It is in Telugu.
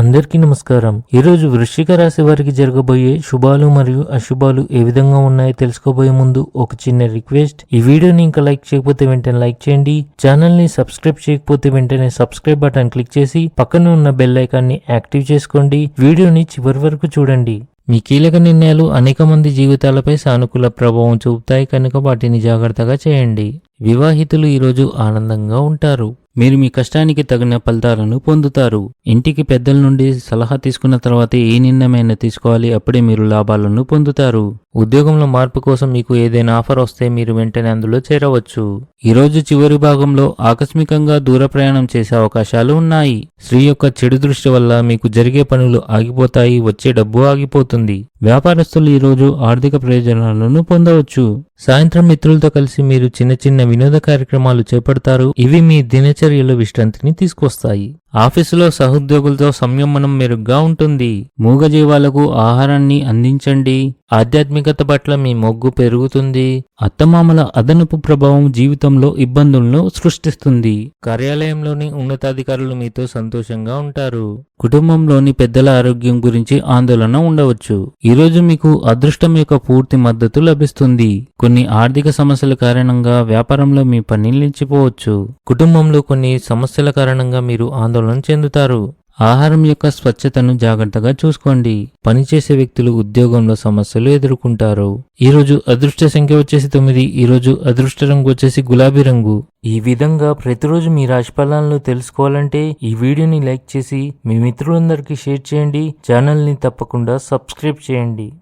అందరికీ నమస్కారం. ఈరోజు వృశ్చిక రాశి వారికి జరగబోయే శుభాలు మరియు అశుభాలు ఏ విధంగా ఉన్నాయో తెలుసుకోబోయే ముందు ఒక చిన్న రిక్వెస్ట్. ఈ వీడియోని ఇంకా లైక్ చేయకపోతే వెంటనే లైక్ చేయండి. ఛానల్ని సబ్స్క్రైబ్ చేయకపోతే వెంటనే సబ్స్క్రైబ్ బటన్ క్లిక్ చేసి పక్కన ఉన్న బెల్ ఐకాన్ని యాక్టివ్ చేసుకోండి. వీడియోని చివరి వరకు చూడండి. మీ కీలక నిర్ణయాలు అనేక మంది జీవితాలపై సానుకూల ప్రభావం చూపుతాయి కనుక వాటిని జాగ్రత్తగా చేయండి. వివాహితులు ఈరోజు ఆనందంగా ఉంటారు. మీరు మీ కష్టానికి తగిన ఫలితాలను పొందుతారు. ఇంటికి పెద్దల నుండి సలహా తీసుకున్న తర్వాత ఏ నిర్ణయమైనా తీసుకోవాలి అప్పుడే మీరు లాభాలను పొందుతారు. ఉద్యోగంలో మార్పు కోసం మీకు ఏదైనా ఆఫర్ వస్తే మీరు వెంటనే అందులో చేరవచ్చు. ఈరోజు చివరి భాగంలో ఆకస్మికంగా దూర ప్రయాణం చేసే అవకాశాలు ఉన్నాయి. స్త్రీ యొక్క చెడు దృష్టి వల్ల మీకు జరిగే పనులు ఆగిపోతాయి వచ్చే డబ్బు ఆగిపోతుంది. వ్యాపారస్తులు ఈరోజు ఆర్థిక ప్రయోజనాలను పొందవచ్చు. సాయంత్రం మిత్రులతో కలిసి మీరు చిన్న చిన్న వినోద కార్యక్రమాలు చేపడతారు. ఇవి మీ దినచర్యలో విశ్రాంతిని తీసుకొస్తాయి. ఆఫీసులో సహోద్యోగులతో సంయమనం మెరుగ్గా ఉంటుంది. మూగజీవాలకు ఆహారాన్ని అందించండి. ఆధ్యాత్మికత పట్ల మీ మొగ్గు పెరుగుతుంది. అత్తమామల అదనపు ప్రభావం జీవితంలో ఇబ్బందులను సృష్టిస్తుంది. కార్యాలయంలోని ఉన్నతాధికారులు మీతో సంతోషంగా ఉంటారు. కుటుంబంలోని పెద్దల ఆరోగ్యం గురించి ఆందోళన ఉండవచ్చు. ఈరోజు మీకు అదృష్టం యొక్క పూర్తి మద్దతు లభిస్తుంది. కొన్ని ఆర్థిక సమస్యల కారణంగా వ్యాపారంలో మీ పని నిలిచిపోవచ్చు. కుటుంబంలో కొన్ని సమస్యల కారణంగా మీరు ఆందోళన చెందుతారు. ఆహారం యొక్క స్వచ్ఛతను జాగ్రత్తగా చూసుకోండి. పనిచేసే వ్యక్తులు ఉద్యోగంలో సమస్యలు ఎదుర్కొంటారు. ఈరోజు అదృష్ట సంఖ్య వచ్చేసి తొమ్మిది. ఈ రోజు అదృష్ట రంగు వచ్చేసి గులాబీ రంగు. ఈ విధంగా ప్రతిరోజు మీ రాశి ఫలాలను తెలుసుకోవాలంటే ఈ వీడియోని లైక్ చేసి మీ మిత్రులందరికీ షేర్ చేయండి. ఛానల్ని తప్పకుండా సబ్స్క్రైబ్ చేయండి.